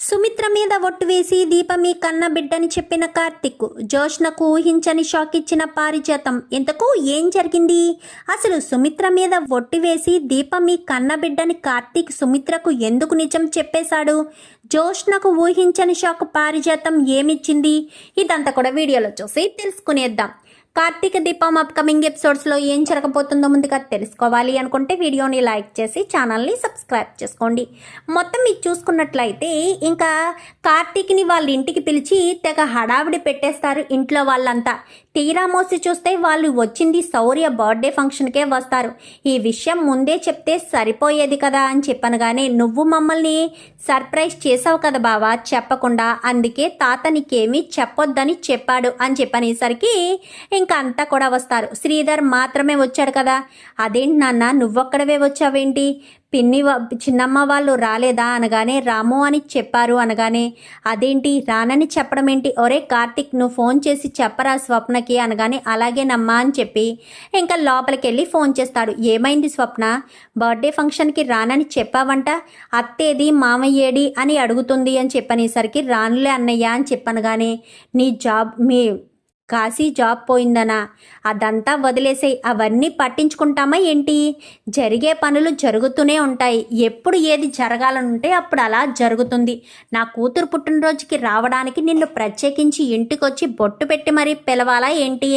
సుమిత్ర మీద ఒట్టు వేసి దీప మీ కన్న బిడ్డని చెప్పిన కార్తిక్ జోష్నకు ఊహించని షాక్ ఇచ్చిన పారిజాతం. ఇంతకు ఏం జరిగింది? అసలు సుమిత్ర మీద ఒట్టు వేసి దీప మీ కన్న బిడ్డని కార్తీక్ సుమిత్రకు ఎందుకు నిజం చెప్పేశాడు? జోష్నకు ఊహించని షాక్ పారిజాతం ఏమిచ్చింది? ఇదంతా కూడా వీడియోలో చూసి తెలుసుకునేద్దాం. కార్తీక దీపం అప్కమింగ్ ఎపిసోడ్స్లో ఏం జరగబోతుందో ముందుగా తెలుసుకోవాలి అనుకుంటే వీడియోని లైక్ చేసి ఛానల్ని సబ్స్క్రైబ్ చేసుకోండి. మొత్తం మీరు చూసుకున్నట్లయితే ఇంకా కార్తీక్ని వాళ్ళ ఇంటికి పిలిచి తెగ హడావిడి పెట్టేస్తారు ఇంట్లో వాళ్ళంతా. తీరా మోసి చూస్తే వాళ్ళు వచ్చింది శౌర్య బర్త్డే ఫంక్షన్కే వస్తారు. ఈ విషయం ముందే చెప్తే సరిపోయేది కదా అని చెప్పనగానే నువ్వు మమ్మల్ని సర్ప్రైజ్ చేసావు కదా బావా చెప్పకుండా. అందుకే తాత నీకేమీ చెప్పొద్దని చెప్పాడు అని చెప్పనేసరికి ఇంకా అంతా కూడా వస్తారు. శ్రీధర్ మాత్రమే వచ్చాడు కదా. అదేంటి నాన్న నువ్వొక్కడవే వచ్చావేంటి? పిన్ని చిన్నమ్మ వాళ్ళు రాలేదా అనగానే రాము అని చెప్పారు అనగానే అదేంటి? రానని చెప్పడం ఏంటి? ఒరే కార్తిక్ నువ్వు ఫోన్ చేసి చెప్పరా స్వప్నకి? అనగానే అలాగేనమ్మా అని చెప్పి ఇంకా లోపలికి వెళ్ళి ఫోన్ చేస్తాడు. ఏమైంది స్వప్న? బర్త్డే ఫంక్షన్కి రానని చెప్పావంట? అత్తేది మామయ్యేడి అని అడుగుతుంది అని చెప్పనేసరికి రానులే అన్నయ్య అని చెప్పనగానే నీ జాబ్ మీ కాశీ జాబ్ పోయిందనా? అదంతా వదిలేసేయి అవన్నీ పట్టించుకుంటామా ఏంటి? జరిగే పనులు జరుగుతూనే ఉంటాయి. ఎప్పుడు ఏది జరగాలనుంటే అప్పుడు అలా జరుగుతుంది. నా కూతురు పుట్టినరోజుకి రావడానికి నిన్ను ప్రత్యేకించి ఇంటికొచ్చి బొట్టు పెట్టి మరీ పిలవాలా ఏంటి?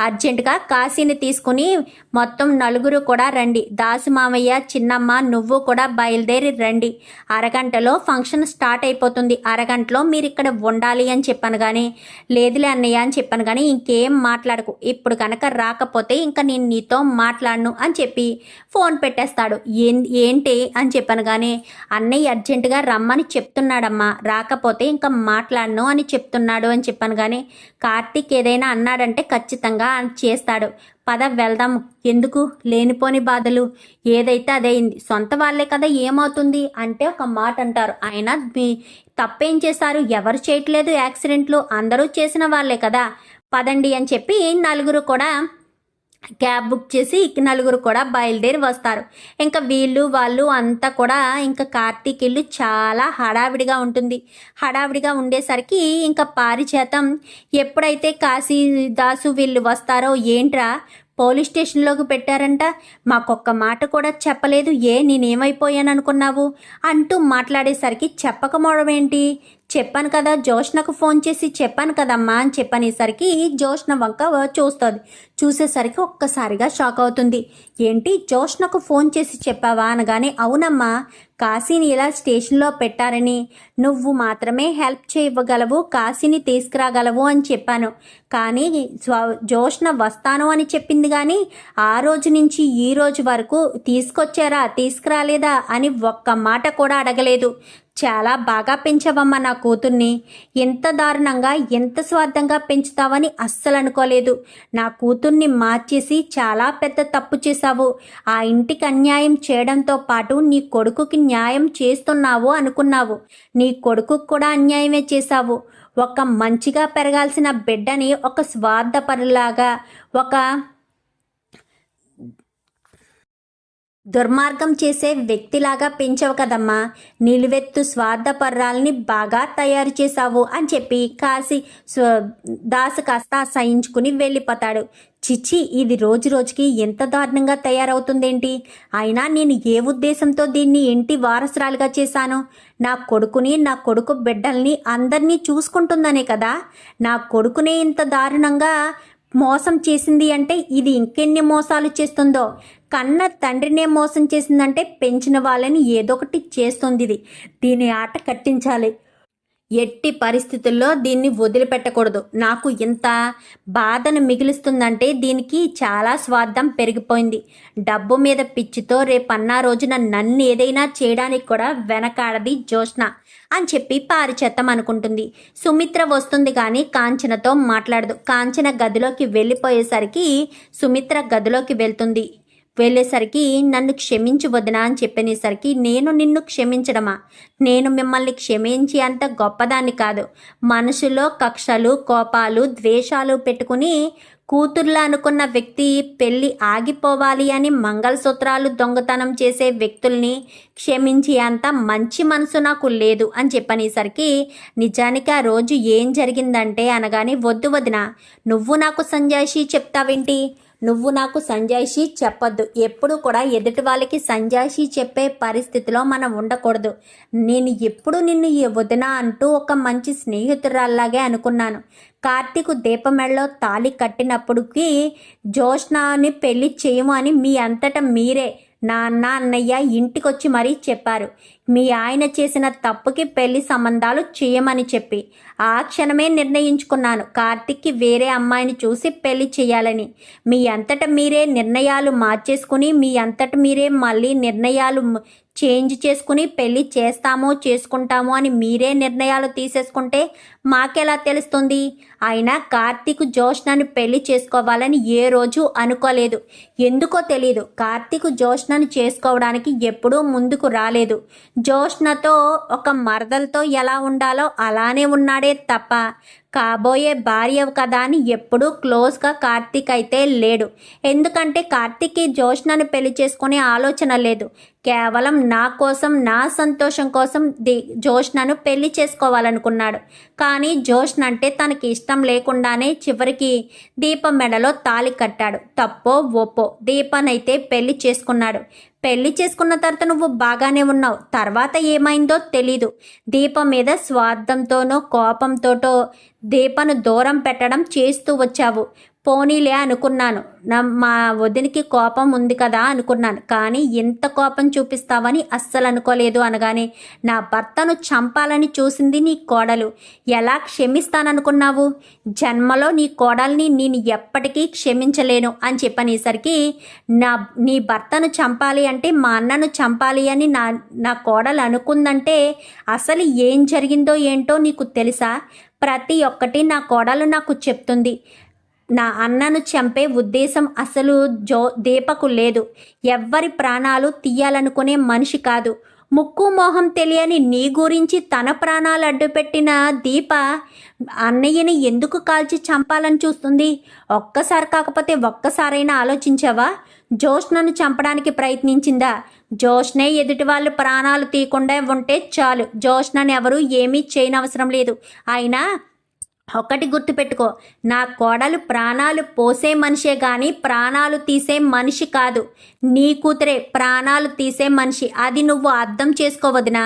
అర్జెంటుగా కాశీని తీసుకుని మొత్తం నలుగురు కూడా రండి. దాసు మామయ్య చిన్నమ్మ నువ్వు కూడా బయలుదేరి రండి. అరగంటలో ఫంక్షన్ స్టార్ట్ అయిపోతుంది. అరగంటలో మీరు ఇక్కడ ఉండాలి అని చెప్పాను కానీ లేదులే అన్నయ్య అని చెప్పాను కానీ ఇంకేం మాట్లాడకు. ఇప్పుడు కనుక రాకపోతే ఇంకా నేను నీతో మాట్లాడను అని చెప్పి ఫోన్ పెట్టేస్తాడు. ఏం ఏంటి అని చెప్పాను కానీ అన్నయ్య అర్జెంటుగా రమ్మని చెప్తున్నాడమ్మా. రాకపోతే ఇంకా మాట్లాడను అని చెప్తున్నాడు అని చెప్పాను కానీ కార్తీక్ ఏదైనా అన్నాడంటే ఖచ్చితంగా చేస్తాడు. పద వెళ్దాం. ఎందుకు? లేనిపోని బాధలు. ఏదైతే అదైంది సొంత వాళ్ళే కదా ఏమవుతుంది అంటే ఒక మాట అంటారు. ఆయన మీ తప్పేం చేశారు? ఎవరు చేయట్లేదు యాక్సిడెంట్లు? అందరూ చేసిన వాళ్ళే కదా. పదండి అని చెప్పి నలుగురు కూడా క్యాబ్ బుక్ చేసి నలుగురు కూడా బయలుదేరి వస్తారు. ఇంకా వీళ్ళు వాళ్ళు అంతా కూడా ఇంకా కార్తీక్ ఇల్లు చాలా హడావిడిగా ఉంటుంది. హడావిడిగా ఉండేసరికి ఇంకా పారిచేతం ఎప్పుడైతే కాశీదాసు వీళ్ళు వస్తారో ఏంట్రా? పోలీస్ స్టేషన్లోకి పెట్టారంట. మాకొక్క మాట కూడా చెప్పలేదు. ఏ నేనేమైపోయాను అనుకున్నావు అంటూ మాట్లాడేసరికి చెప్పక ఏంటి చెప్పాను కదా జోష్నకు ఫోన్ చేసి చెప్పాను కదమ్మా అని చెప్పనేసరికి జోష్న వంక చూస్తుంది. చూసేసరికి ఒక్కసారిగా షాక్ అవుతుంది. ఏంటి జోష్నకు ఫోన్ చేసి చెప్పావా అనగానే అవునమ్మా కాశీని ఇలా స్టేషన్లో పెట్టారని. నువ్వు మాత్రమే హెల్ప్ చేయగలవు కాశీని తీసుకురాగలవు అని చెప్పాను. కానీ స్వ జోష్న వస్తాను అని చెప్పింది కానీ ఆ రోజు నుంచి ఈ రోజు వరకు తీసుకొచ్చారా తీసుకురాలేదా అని ఒక్క మాట కూడా అడగలేదు. చాలా బాగా పెంచావమ్మా నా కూతుర్ని. ఎంత దారుణంగా ఎంత స్వార్థంగా పెంచుతావని అస్సలు అనుకోలేదు. నా కూతుర్ని మార్చేసి చాలా పెద్ద తప్పు చేశావు. ఆ ఇంటికి అన్యాయం చేయడంతో పాటు నీ కొడుకుకి న్యాయం చేస్తున్నావు అనుకున్నావు. నీ కొడుకుకు కూడా అన్యాయమే చేశావు. ఒక మంచిగా పెరగాల్సిన బిడ్డని ఒక స్వార్థపరులాగా ఒక దుర్మార్గం చేసే వ్యక్తిలాగా పెంచవు కదమ్మా. నిలువెత్తు స్వార్థపర్రాల్ని బాగా తయారు చేశావు అని చెప్పి కాసి స్వ- దాసు కాస్త సహించుకుని వెళ్ళిపోతాడు. చిచ్చి ఇది రోజు రోజుకి ఎంత దారుణంగా తయారవుతుందేంటి? అయినా నేను ఏ ఉద్దేశంతో దీన్ని ఇంటి వారసురాలుగా చేశాను? నా కొడుకుని నా కొడుకు బిడ్డల్ని అందరినీ చూసుకుంటుందనే కదా? నా కొడుకునే ఇంత దారుణంగా మోసం చేసింది అంటే ఇది ఇంకెన్ని మోసాలు చేస్తుందో? కన్న తండ్రినే మోసం చేసిందంటే పెంచిన వాళ్ళని ఏదో ఒకటి చేస్తుంది ఇది దీని ఆట కట్టించాలి. ఎట్టి పరిస్థితుల్లో దీన్ని వదిలిపెట్టకూడదు. నాకు ఇంత బాధను మిగులుస్తుందంటే దీనికి చాలా స్వార్థం పెరిగిపోయింది. డబ్బు మీద పిచ్చితో రేపన్నా రోజున నన్ను ఏదైనా చేయడానికి కూడా వెనకాడది జోష్న అని చెప్పి పారిచేత్తం అనుకుంటుంది. సుమిత్ర వస్తుంది కానీ కాంచనతో మాట్లాడదు. కాంచన గదిలోకి వెళ్ళిపోయేసరికి సుమిత్ర గదిలోకి వెళ్తుంది. వెళ్ళేసరికి నన్ను క్షమించు వదినా అని చెప్పనేసరికి నేను నిన్ను క్షమించడమా? నేను మిమ్మల్ని క్షమించి అంత గొప్పదాన్ని కాదు. మనసులో కక్షలు కోపాలు ద్వేషాలు పెట్టుకుని కూతుర్లా అనుకున్న వ్యక్తి పెళ్ళి ఆగిపోవాలి అని మంగళసూత్రాలు దొంగతనం చేసే వ్యక్తుల్ని క్షమించి అంత మంచి మనసు నాకు లేదు అని చెప్పనేసరికి నిజానికి ఆ రోజు ఏం జరిగిందంటే అనగానే వద్దు వదిన నువ్వు నాకు సంజాయిషి చెప్తావేంటి? నువ్వు నాకు సంజాయిషి చెప్పొద్దు. ఎప్పుడు కూడా ఎదుటి వాళ్ళకి సంజాయిషి చెప్పే పరిస్థితిలో మనం ఉండకూడదు. నేను ఎప్పుడు నిన్ను ఈ వదిన అంటూ ఒక మంచి స్నేహితురాల్లాగే అనుకున్నాను. కార్తీక్ దీపమెళ్ళలో తాళి కట్టినప్పటికీ జోష్నాని పెళ్ళి చేయము అని మీ అంతటా మీరే నాన్న అన్నయ్య ఇంటికొచ్చి మరీ చెప్పారు. మీ ఆయన చేసిన తప్పుకి పెళ్ళి సంబంధాలు చేయమని చెప్పి. ఆ క్షణమే నిర్ణయించుకున్నాను. కార్తిక్కి వేరే అమ్మాయిని చూసి పెళ్ళి చేయాలని. మీ అంతట మీరే నిర్ణయాలు మార్చేసుకుని మీ అంతట మీరే మళ్ళీ నిర్ణయాలు చేంజ్ చేసుకుని పెళ్ళి చేస్తామో చేసుకుంటామో అని మీరే నిర్ణయాలు తీసేసుకుంటే మాకెలా తెలుస్తుంది? అయినా కార్తీక్ జోష్నని పెళ్ళి చేసుకోవాలని ఏ రోజు అనుకోలేదు. ఎందుకో తెలియదు కార్తీక్ జోష్నను చేసుకోవడానికి ఎప్పుడూ ముందుకు రాలేదు. జోష్నతో ఒక మరదలతో ఎలా ఉండాలో అలానే ఉన్నాడే తప్ప కాబోయే భార్య కదా అని ఎప్పుడూ క్లోజ్గా కార్తీక్ అయితే లేడు. ఎందుకంటే కార్తీక్కి జోష్నని పెళ్ళి చేసుకునే ఆలోచన లేదు. కేవలం నా కోసం నా సంతోషం కోసం ది జోష్నను పెళ్ళి చేసుకోవాలనుకున్నాడు. కానీ జోష్న అంటే తనకి ఇష్టం లేకుండానే చివరికి దీపం మెడలో తాళి కట్టాడు. తప్పో ఒప్పో దీపనైతే పెళ్ళి చేసుకున్నాడు. పెళ్ళి చేసుకున్న తర్వాత నువ్వు బాగానే ఉన్నావు. తర్వాత ఏమైందో తెలీదు. దీపం మీద స్వార్థంతోనో కోపంతోటో దీపను దూరం పెట్టడం చేస్తూ వచ్చావు. పోనీలే అనుకున్నాను. నా మా వదినికి కోపం ఉంది కదా అనుకున్నాను. కానీ ఇంత కోపం చూపిస్తావని అస్సలు అనుకోలేదు అనగానే నా భర్తను చంపాలని చూసింది నీ కోడలు. ఎలా క్షమిస్తాననుకున్నావు? జన్మలో నీ కోడల్ని నేను ఎప్పటికీ క్షమించలేను అని చెప్పనేసరికి నా నీ భర్తను చంపాలి అంటే మా అన్నను చంపాలి అని నా నా కోడలు అనుకుందంటే అసలు ఏం జరిగిందో ఏంటో నీకు తెలుసా? ప్రతి ఒక్కటి నా కోడలు నాకు చెప్తుంది. నా అన్నను చంపే ఉద్దేశం అసలు జో దీపకు లేదు. ఎవ్వరి ప్రాణాలు తీయాలనుకునే మనిషి కాదు. ముక్కు మోహం తెలియని నీ గురించి తన ప్రాణాలు అడ్డుపెట్టిన దీప అన్నయ్యని ఎందుకు కాల్చి చంపాలని చూస్తుంది? ఒక్కసారి కాకపోతే ఒక్కసారైనా ఆలోచించావా? జోష్నను చంపడానికి ప్రయత్నించిందా? జోష్నే ఎదుటి వాళ్ళు ప్రాణాలు తీయకుండా ఉంటే చాలు. జోష్నని ఎవరు ఏమీ చేయనవసరం లేదు. అయినా ఒకటి గుర్తుపెట్టుకో నా కోడలు ప్రాణాలు పోసే మనిషే కానీ ప్రాణాలు తీసే మనిషి కాదు. నీ కూతురే ప్రాణాలు తీసే మనిషి. అది నువ్వు అర్థం చేసుకోవద్దునా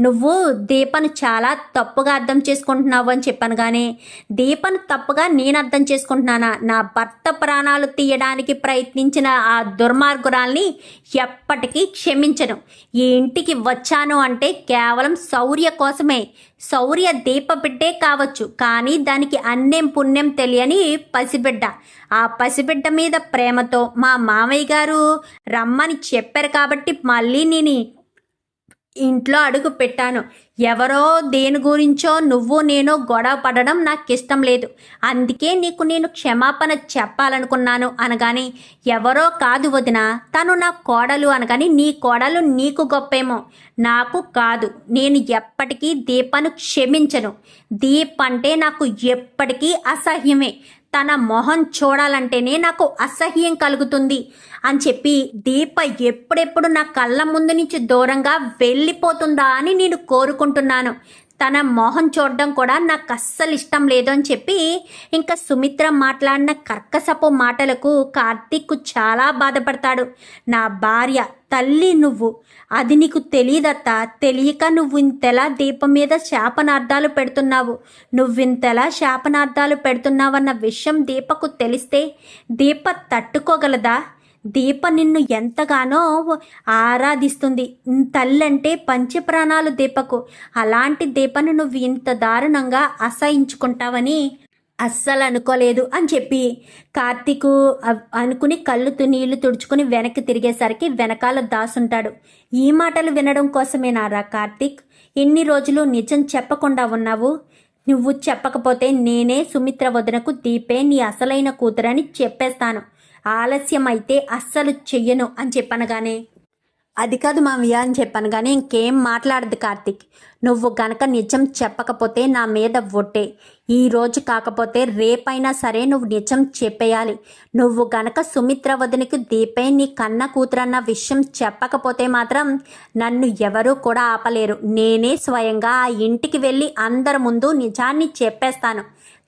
నువ్వు దీపను చాలా తప్పుగా అర్థం చేసుకుంటున్నావు అని చెప్పాను కానీ దీపను తప్పుగా నేను అర్థం చేసుకుంటున్నానా? నా భర్త ప్రాణాలు తీయడానికి ప్రయత్నించిన ఆ దుర్మార్గురాల్ని ఎప్పటికీ క్షమించను. ఈ ఇంటికి వచ్చాను అంటే కేవలం శౌర్య కోసమే. శౌర్య దీప బిడ్డే కావచ్చు కానీ దానికి అన్నేం పుణ్యం తెలియని పసిబిడ్డ. ఆ పసిబిడ్డ మీద ప్రేమతో మా మామయ్య గారు రమ్మని చెప్పారు కాబట్టి మళ్ళీ నేను ఇంట్లో అడుగు పెట్టాను. ఎవరో దేని గురించో నువ్వు నేను గొడవ పడడం నాకు ఇష్టం లేదు. అందుకే నీకు నేను క్షమాపణ చెప్పాలనుకున్నాను అనగాని ఎవరో కాదు వదిన తను నా కోడలు అనగాని నీ కోడలు నీకు గొప్పేమో. నాకు కాదు నేను ఎప్పటికీ దీపను క్షమించను. దీప్ అంటే నాకు ఎప్పటికీ అసహ్యమే. తన మొహం చూడాలంటేనే నాకు అసహ్యం కలుగుతుంది అని చెప్పి దీప ఎప్పుడెప్పుడు నా కళ్ళ ముందు నుంచి దూరంగా వెళ్ళిపోతుందా అని నేను కోరుకుంటున్నాను. తన మొహం చూడడం కూడా నాకు అస్సలు ఇష్టం లేదు అని చెప్పి ఇంకా సుమిత్ర మాట్లాడిన కర్కసపు మాటలకు కార్తీక్ చాలా బాధపడతాడు. నా భార్య తల్లి నువ్వు. అది నీకు తెలియదత్తా తెలియక నువ్వు ఇంతెలా దీపం మీద శాపనార్థాలు పెడుతున్నావు. నువ్వింతలా శాపనార్థాలు పెడుతున్నావన్న విషయం దీపకు తెలిస్తే దీప తట్టుకోగలదా? దీప నిన్ను ఎంతగానో ఆరాధిస్తుంది. తల్లంటే పంచప్రాణాలు దీపకు. అలాంటి దీపను నువ్వు ఇంత దారుణంగా అసహించుకుంటావని అస్సలు అనుకోలేదు అని చెప్పి కార్తీకు అనుకుని కళ్ళు నీళ్ళు తుడుచుకుని వెనక్కి తిరిగేసరికి వెనకాల దాసుంటాడు. ఈ మాటలు వినడం కోసమేనారా కార్తీక్? ఎన్ని రోజులు నిజం చెప్పకుండా ఉన్నావు? నువ్వు చెప్పకపోతే నేనే సుమిత్ర వదనకు దీపే నీ అసలైన కూతురని చెప్పేస్తాను. ఆలస్యం అయితే అస్సలు చెయ్యను అని చెప్పనగానే అది కాదు మామయ్య అని చెప్పాను కానీ ఇంకేం మాట్లాడదు కార్తిక్. నువ్వు గనక నిజం చెప్పకపోతే నా మీద ఒట్టే. ఈ రోజు కాకపోతే రేపైనా సరే నువ్వు నిజం చెప్పేయాలి. నువ్వు గనక సుమిత్ర వదినకి దీపే నీ కన్న కూతురన్న విషయం చెప్పకపోతే మాత్రం నన్ను ఎవరూ కూడా ఆపలేరు. నేనే స్వయంగా ఆ ఇంటికి వెళ్ళి అందరి ముందు నిజాన్ని చెప్పేస్తాను.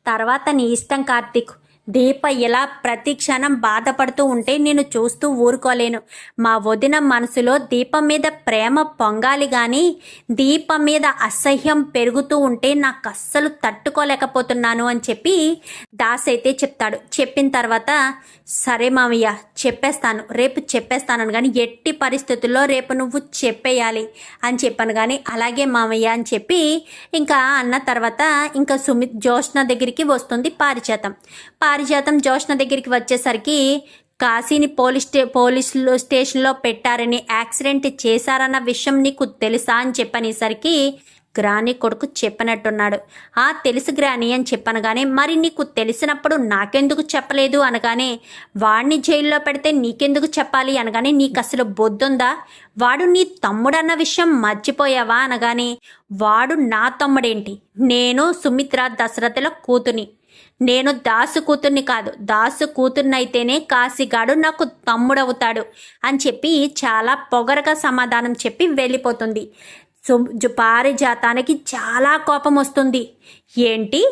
తర్వాత నీ ఇష్టం కార్తిక్. దీప ఇలా ప్రతి క్షణం బాధపడుతూ ఉంటే నేను చూస్తూ ఊరుకోలేను. మా వదిన మనసులో దీపం మీద ప్రేమ పొంగాలి కానీ దీపం మీద అసహ్యం పెరుగుతూ ఉంటే నాకు అస్సలు తట్టుకోలేకపోతున్నాను అని చెప్పి దాస్ అయితే చెప్తాడు. చెప్పిన తర్వాత సరే మామయ్య చెప్పేస్తాను. రేపు చెప్పేస్తాను కానీ ఎట్టి పరిస్థితుల్లో రేపు నువ్వు చెప్పేయాలి అని చెప్పాను కానీ అలాగే మామయ్య అని చెప్పి ఇంకా అన్న తర్వాత ఇంకా సుమిత్ జోష్న దగ్గరికి వస్తుంది పారిజాతం పారిజాతం జోష్ణ దగ్గరికి వచ్చేసరికి కాశీని పోలీస్ స్టే పోలీసులు స్టేషన్లో పెట్టారని యాక్సిడెంట్ చేశారన్న విషయం నీకు తెలుసా అని చెప్పనేసరికి గ్రాని కొడుకు చెప్పనట్టున్నాడు. ఆ తెలుసు గ్రాని అని చెప్పనగానే మరి నీకు తెలిసినప్పుడు నాకెందుకు చెప్పలేదు అనగానే వాడిని జైల్లో పెడితే నీకెందుకు చెప్పాలి అనగానే నీకు అసలు బొద్దుందా? వాడు నీ తమ్ముడన్న విషయం మర్చిపోయావా అనగానే వాడు నా తమ్ముడేంటి? నేను సుమిత్ర దశరథల కూతుని నేను దాసు కూతుర్ని కాదు దాసు కూతుర్నైతేనే కాశీగాడు నాకు తమ్ముడవుతాడు అని చెప్పి చాలా పొగరగా సమాధానం చెప్పి వెళ్ళిపోతుంది. సు పారిజాతానికి చాలా కోపం వస్తుంది. ఏంటి?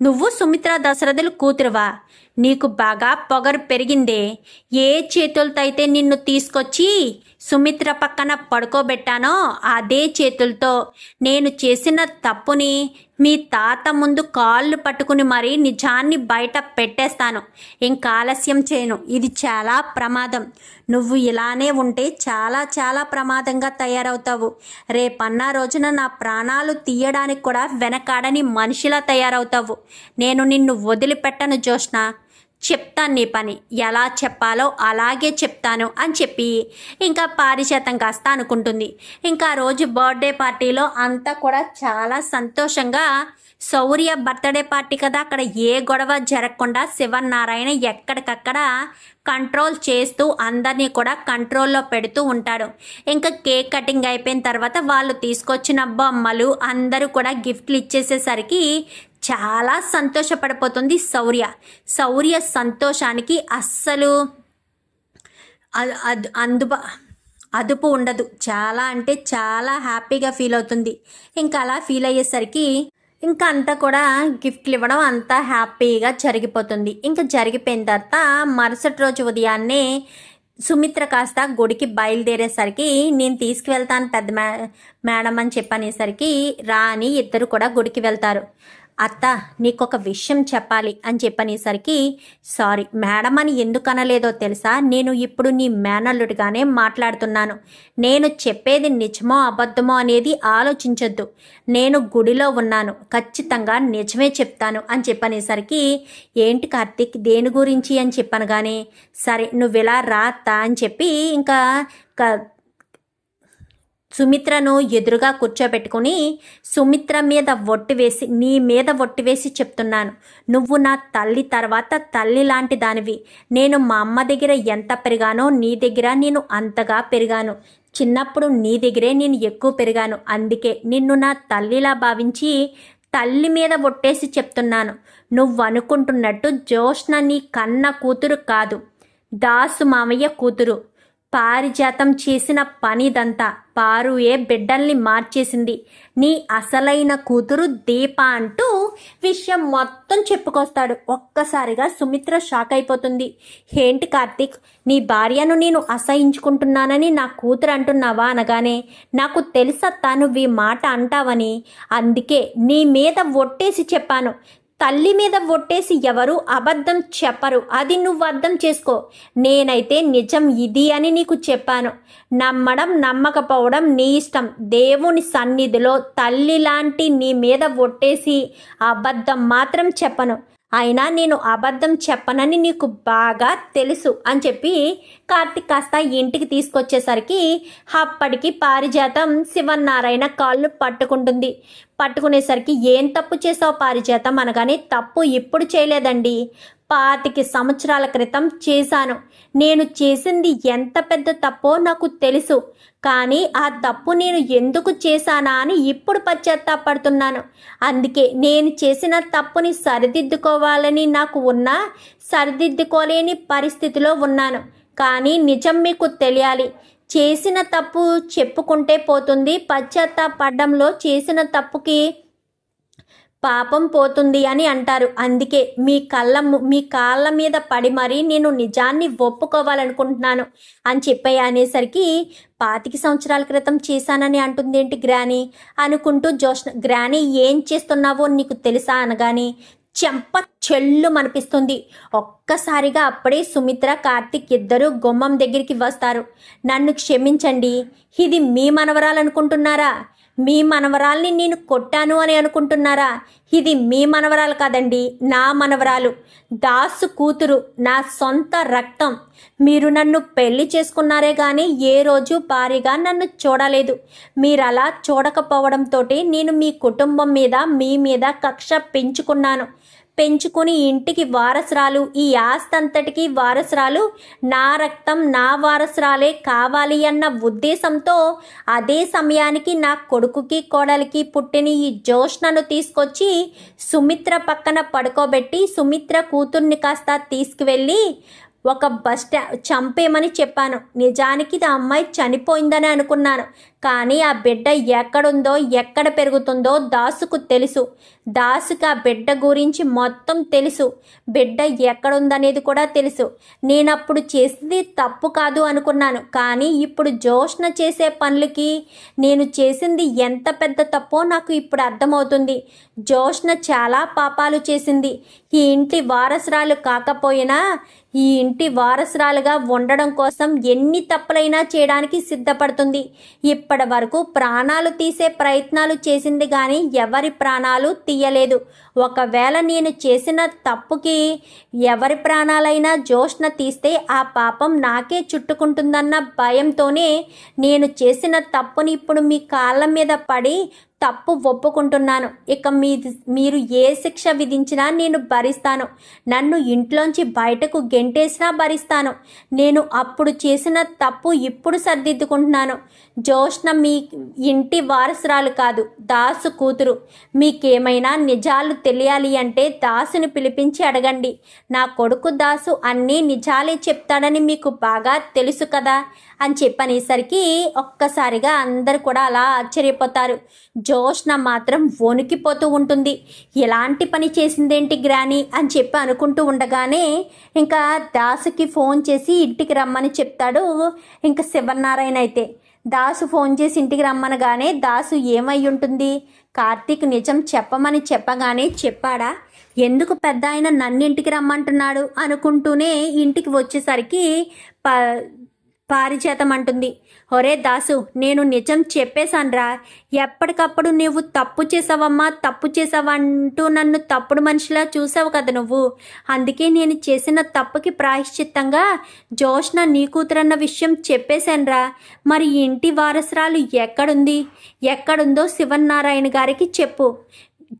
నువ్వు సుమిత్ర దశరథులు కూతురువా? నీకు బాగా పొగరు పెరిగిందే. ఏ చేతులతో అయితే నిన్ను తీసుకొచ్చి సుమిత్ర పక్కన పడుకోబెట్టానో అదే చేతులతో నేను చేసిన తప్పుని మీ తాత ముందు కాళ్ళు పట్టుకుని మరీ నిజాన్ని బయట పెట్టేస్తాను. ఇంకా ఆలస్యం చేయను. ఇది చాలా ప్రమాదం. నువ్వు ఇలానే ఉంటే చాలా చాలా ప్రమాదంగా తయారవుతావు. రేపన్న రోజున నా ప్రాణాలు తీయడానికి కూడా వెనకాడని మనిషిలా తయారవుతావు. నేను నిన్ను వదిలిపెట్టను జోష్న చెప్తాను నీ పని. ఎలా చెప్పాలో అలాగే చెప్తాను అని చెప్పి ఇంకా పారిశాతం కాస్త అనుకుంటుంది. ఇంకా రోజు బర్త్డే పార్టీలో అంతా కూడా చాలా సంతోషంగా శౌర్య బర్త్డే పార్టీ కదా అక్కడ ఏ గొడవ జరగకుండా శివనారాయణ ఎక్కడికక్కడ కంట్రోల్ చేస్తూ అందరినీ కూడా కంట్రోల్లో పెడుతూ ఉంటాడు. ఇంకా కేక్ కటింగ్ అయిపోయిన తర్వాత వాళ్ళు తీసుకొచ్చిన బొమ్మలు అందరూ కూడా గిఫ్ట్లు ఇచ్చేసేసరికి చాలా సంతోషపడిపోతుంది శౌర్య. శౌర్య సంతోషానికి అస్సలు అద్- అందుబా అదుపు ఉండదు. చాలా అంటే చాలా హ్యాపీగా ఫీల్ అవుతుంది. ఇంకా అలా ఫీల్ అయ్యేసరికి ఇంకా అంతా కూడా గిఫ్ట్లు ఇవ్వడం అంతా హ్యాపీగా జరిగిపోతుంది. ఇంకా జరిగిపోయిన తర్వాత మరుసటి రోజు ఉదయాన్నే సుమిత్ర కాస్త గుడికి బయలుదేరేసరికి నేను తీసుకువెళ్తాను పెద్ద మే మేడం అని చెప్పనేసరికి రాని ఇద్దరు కూడా గుడికి వెళ్తారు. అత్త నీకొక విషయం చెప్పాలి అని చెప్పనేసరికి సారీ మేడం అని ఎందుకు అనలేదో తెలుసా? నేను ఇప్పుడు నీ మేనల్లుడిగానే మాట్లాడుతున్నాను. నేను చెప్పేది నిజమో అబద్ధమో అనేది ఆలోచించొద్దు. నేను గుడిలో ఉన్నాను. ఖచ్చితంగా నిజమే చెప్తాను అని చెప్పనేసరికి ఏంటి కార్తీక్ దేని గురించి? అని చెప్పాను కానీ సరే నువ్వు ఇలా రా అత్త అని చెప్పి ఇంకా క- సుమిత్రను ఎదురుగా కూర్చోబెట్టుకుని సుమిత్ర మీద ఒట్టి వేసి నీ మీద ఒట్టి వేసి చెప్తున్నాను. నువ్వు నా తల్లి తర్వాత తల్లి లాంటి దానివి. నేను మా అమ్మ దగ్గర ఎంత పెరిగానో నీ దగ్గర నేను అంతగా పెరిగాను. చిన్నప్పుడు నీ దగ్గరే నేను ఎక్కువ పెరిగాను. అందుకే నిన్ను నా తల్లిలా భావించి తల్లి మీద ఒట్టేసి చెప్తున్నాను. నువ్వు అనుకుంటున్నట్టు జోష్న నీ కన్న కూతురు కాదు. దాసు మామయ్య కూతురు. పారిజాతం చేసిన పనిదంతా. పారుయే బిడ్డల్ని మార్చేసింది. నీ అసలైన కూతురు దీప అంటూ విషయం మొత్తం చెప్పుకొస్తాడు. ఒక్కసారిగా సుమిత్ర షాక్ అయిపోతుంది. ఏంటి కార్తీక్ నీ భార్యను నేను అసహించుకుంటున్నానని నా కూతురు అంటున్నావా అనగానే నాకు తెలుసత్తా నువ్వు ఈ మాట అంటావని. అందుకే నీ మీద ఒట్టేసి చెప్పాను. తల్లి మీద ఒట్టేసి ఎవరు అబద్ధం చెప్పరు. అది నువ్వు అర్థం చేసుకో. నేనైతే నిజం ఇది అని నీకు చెప్పాను. నమ్మడం నమ్మకపోవడం నీ ఇష్టం. దేవుని సన్నిధిలో తల్లి లాంటి నీ మీద ఒట్టేసి అబద్ధం మాత్రం చెప్పను. అయినా నేను అబద్ధం చెప్పనని నీకు బాగా తెలుసు అని చెప్పి కార్తిక్ కాస్త ఇంటికి తీసుకొచ్చేసరికి అప్పటికి పారిజాతం శివన్నారాయణ కాళ్ళు పట్టుకుంటుంది. పట్టుకునేసరికి ఏం తప్పు చేసావు పారిజాతం అనగానే తప్పు ఇప్పుడు చేయలేదండి. పాతికి సంవత్సరాల క్రితం చేశాను. నేను చేసింది ఎంత పెద్ద తప్పో నాకు తెలుసు. కానీ ఆ తప్పు నేను ఎందుకు చేశానా అని ఇప్పుడు పశ్చాత్తాపడుతున్నాను. అందుకే నేను చేసిన తప్పుని సరిదిద్దుకోవాలని నాకు ఉన్నా సరిదిద్దుకోలేని పరిస్థితిలో ఉన్నాను. కానీ నిజం మీకు తెలియాలి. చేసిన తప్పు చెప్పుకుంటే పోతుంది. పశ్చాత్తాపడంలో చేసిన తప్పుకి పాపం పోతుంది అని అంటారు. అందుకే మీ కళ్ళ మీ కాళ్ళ మీద పడి మరీ నేను నిజాన్ని ఒప్పుకోవాలనుకుంటున్నాను అని చెప్పి అనేసరికి పాతిక సంవత్సరాల క్రితం చేశానని అంటుంది ఏంటి గ్రానీ? అనుకుంటూ జోష్న గ్రానీ ఏం చేస్తున్నావో నీకు తెలుసా అనగాని చెంప చెల్లు అనిపిస్తుంది ఒక్కసారిగా అప్పుడే సుమిత్ర కార్తిక్ ఇద్దరు గుమ్మం దగ్గరికి వస్తారు. నన్ను క్షమించండి. ఇది మీ మనవరాలనుకుంటున్నారా? మీ మనవరాల్ని నేను కొట్టాను అని అనుకుంటున్నారా? ఇది మీ మనవరాలు కాదండి నా మనవరాలు. దాసు కూతురు నా సొంత రక్తం. మీరు నన్ను పెళ్ళి చేసుకున్నారే కానీ ఏ రోజు భారీగా నన్ను చూడలేదు. మీరు అలా చూడకపోవడంతో నేను మీ కుటుంబం మీద మీ మీద కక్ష పెంచుకున్నాను. పెంచుకుని ఇంటికి వారసురాలు ఈ ఆస్తంతటికి వారసురాలు నా రక్తం నా వారసురాలే కావాలి అన్న ఉద్దేశంతో అదే సమయానికి నా కొడుకుకి కోడలికి పుట్టిన ఈ జోష్నను తీసుకొచ్చి సుమిత్ర పక్కన పడుకోబెట్టి సుమిత్ర కూతుర్ని కాస్త తీసుకువెళ్ళి ఒక బస్ చంపేమని చెప్పాను. నిజానికి ఆ అమ్మాయి చనిపోయిందని అనుకున్నాను. కానీ ఆ బిడ్డ ఎక్కడుందో ఎక్కడ పెరుగుతుందో దాసుకు తెలుసు. దాసుకు ఆ బిడ్డ గురించి మొత్తం తెలుసు. బిడ్డ ఎక్కడుందనేది కూడా తెలుసు. నేనప్పుడు చేసింది తప్పు కాదు అనుకున్నాను. కానీ ఇప్పుడు జోష్న చేసే పనులకి నేను చేసింది ఎంత పెద్ద తప్పో నాకు ఇప్పుడు అర్థమవుతుంది. జోష్న చాలా పాపాలు చేసింది. ఈ ఇంటి వారసురాలు కాకపోయినా ఈ ఇంటి వారసురాలుగా ఉండడం కోసం ఎన్ని తప్పులైనా చేయడానికి సిద్ధపడుతుంది. ఇప్పటి ఇప్పటి వరకు ప్రాణాలు తీసే ప్రయత్నాలు చేసింది కానీ ఎవరి ప్రాణాలు తీయలేదు. ఒకవేళ నేను చేసిన తప్పుకి ఎవరి ప్రాణాలైనా జోష్న తీస్తే ఆ పాపం నాకే చుట్టుకుంటుందన్న భయంతోనే నేను చేసిన తప్పుని ఇప్పుడు మీ కాళ్ళ మీద పడి తప్పు ఒప్పుకుంటున్నాను. ఇక మీ మీరు ఏ శిక్ష విధించినా నేను భరిస్తాను. నన్ను ఇంట్లోంచి బయటకు గెంటేసినా భరిస్తాను. నేను అప్పుడు చేసిన తప్పు ఇప్పుడు సర్దిద్దుకుంటున్నాను. జోష్న మీ ఇంటి వారసురాలు కాదు దాసు కూతురు. మీకేమైనా నిజాలు తెలియాలి అంటే దాసుని పిలిపించి అడగండి. నా కొడుకు దాసు అన్నీ నిజాలే చెప్తాడని మీకు బాగా తెలుసు కదా అని చెప్పనేసరికి ఒక్కసారిగా అందరు కూడా అలా ఆశ్చర్యపోతారు. జోష్న మాత్రం వణికిపోతూ ఉంటుంది. ఎలాంటి పని చేసిందేంటి గ్రాని? అని చెప్పి అనుకుంటూ ఉండగానే ఇంకా దాసుకి ఫోన్ చేసి ఇంటికి రమ్మని చెప్తాడు ఇంకా శివనారాయణ అయితే. దాసు ఫోన్ చేసి ఇంటికి రమ్మనగానే దాసు ఏమై ఉంటుంది కార్తీక్ నిజం చెప్పమని చెప్పగానే చెప్పాడా? ఎందుకు పెద్ద ఆయన నన్ను ఇంటికి రమ్మంటున్నాడు? అనుకుంటూనే ఇంటికి వచ్చేసరికి ప పారిచేతం అంటుంది. ఒరే దాసు నేను నిజం చెప్పేశాన్రా. ఎప్పటికప్పుడు నువ్వు తప్పు చేసావమ్మా తప్పు చేసావంటూ నన్ను తప్పుడు మనిషిలా చూసావు కదా నువ్వు. అందుకే నేను చేసిన తప్పుకి ప్రాయశ్చిత్తంగా జోష్న నీ కూతురన్న విషయం చెప్పేశాన్రా. మరి ఇంటి వారసురాలు ఎక్కడుంది? ఎక్కడుందో శివనారాయణ గారికి చెప్పు.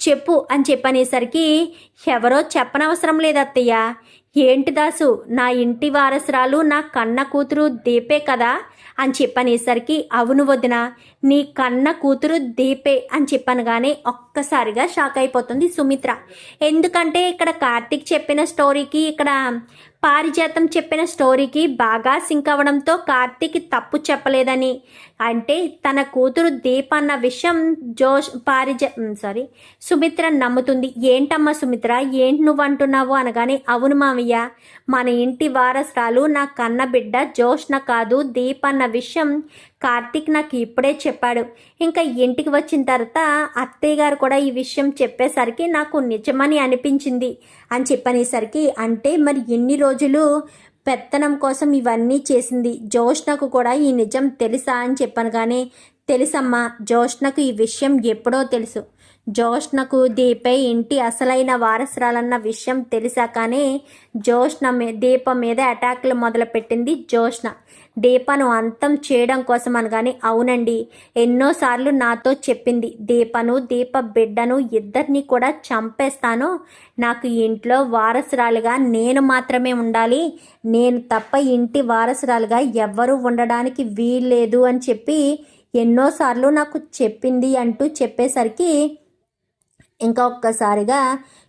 చెప్పు అని చెప్పనేసరికి ఎవరో చెప్పనవసరం లేదు ఏంటి దాసు నా ఇంటి వారసురాలు నా కన్న కూతురు దీపే కదా? అని చెప్పనేసరికి అవును వదిన నీ కన్న కూతురు దీపే అని చెప్పనగానే ఒక్కసారిగా షాక్ అయిపోతుంది సుమిత్ర. ఎందుకంటే ఇక్కడ కార్తిక్ చెప్పిన స్టోరీకి ఇక్కడ పారిజాతం చెప్పిన స్టోరీకి బాగా సింక్ అవ్వడంతో కార్తీక్ తప్పు చెప్పలేదని. అంటే తన కూతురు దీప్ అన్న విషయం జోష్ పారిజ సారీ సుమిత్ర నమ్ముతుంది. ఏంటమ్మా సుమిత్ర ఏంటి నువ్వు అంటున్నావు అనగానే అవును మామయ్య మన ఇంటి వారసురాలు నా కన్న బిడ్డ జోష్న కాదు దీప్ అన్న విషయం కార్తీక్ నాకు ఇప్పుడే చెప్పాడు. ఇంకా ఇంటికి వచ్చిన తర్వాత అత్తయ్య గారు కూడా ఈ విషయం చెప్పేసరికి నాకు నిజమని అనిపించింది. అని చెప్పనేసరికి అంటే మరి ఎన్ని రోజులు పెత్తనం కోసం ఇవన్నీ చేసింది? జోష్నకు కూడా ఈ నిజం తెలుసా అని చెప్పాను కానీ తెలుసమ్మా జోష్నకు ఈ విషయం ఎప్పుడో తెలుసు. జోష్నకు దీపై ఇంటి అసలైన వారసురాలన్న విషయం తెలిసాకనే జోష్న దీప మీద అటాక్లు మొదలుపెట్టింది జోష్న. దీపను అంతం చేయడం కోసం అనగానే అవునండి ఎన్నోసార్లు నాతో చెప్పింది. దీపను దీప బిడ్డను ఇద్దరిని కూడా చంపేస్తాను. నాకు ఇంట్లో వారసురాలుగా నేను మాత్రమే ఉండాలి. నేను తప్ప ఇంటి వారసురాలుగా ఎవ్వరూ ఉండడానికి వీల్లేదు అని చెప్పి ఎన్నోసార్లు నాకు చెప్పింది అంటూ చెప్పేసరికి ఇంకా ఒక్కసారిగా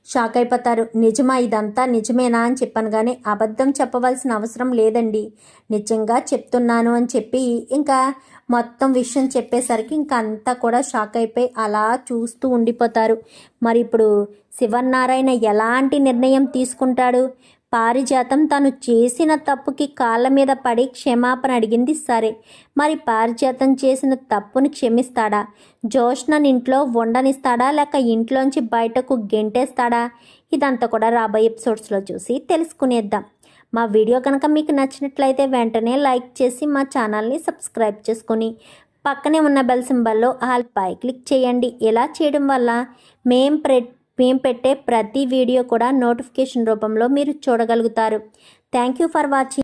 షాక్ అయిపోతారు. నిజమా ఇదంతా? నిజమేనా అని చెప్పాను కానీ అబద్ధం చెప్పవలసిన అవసరం లేదండి. నిజంగా చెప్తున్నాను అని చెప్పి ఇంకా మొత్తం విషయం చెప్పేసరికి ఇంకా అంతా కూడా షాక్ అయిపోయి అలా చూస్తూ ఉండిపోతారు. మరి ఇప్పుడు శివనారాయణ ఎలాంటి నిర్ణయం తీసుకుంటాడు? పారిజాతం తను చేసిన తప్పుకి కాళ్ళ మీద పడి క్షమాపణ అడిగింది. సరే మరి పారిజాతం చేసిన తప్పును క్షమిస్తాడా? జోష్నన్ ఇంట్లో ఉండనిస్తాడా లేక ఇంట్లోంచి బయటకు గెంటేస్తాడా? ఇదంతా కూడా రాబోయే ఎపిసోడ్స్లో చూసి తెలుసుకునేద్దాం. మా వీడియో కనుక మీకు నచ్చినట్లయితే వెంటనే లైక్ చేసి మా ఛానల్ని సబ్స్క్రైబ్ చేసుకొని పక్కనే ఉన్న బెల్ సింబల్లో ఆల్ పై క్లిక్ చేయండి. ఇలా చేయడం వల్ల మేం ప్రె మేము పెట్టే ప్రతి వీడియో కూడా నోటిఫికేషన్ రూపంలో మీరు చూడగలుగుతారు. Thank you for watching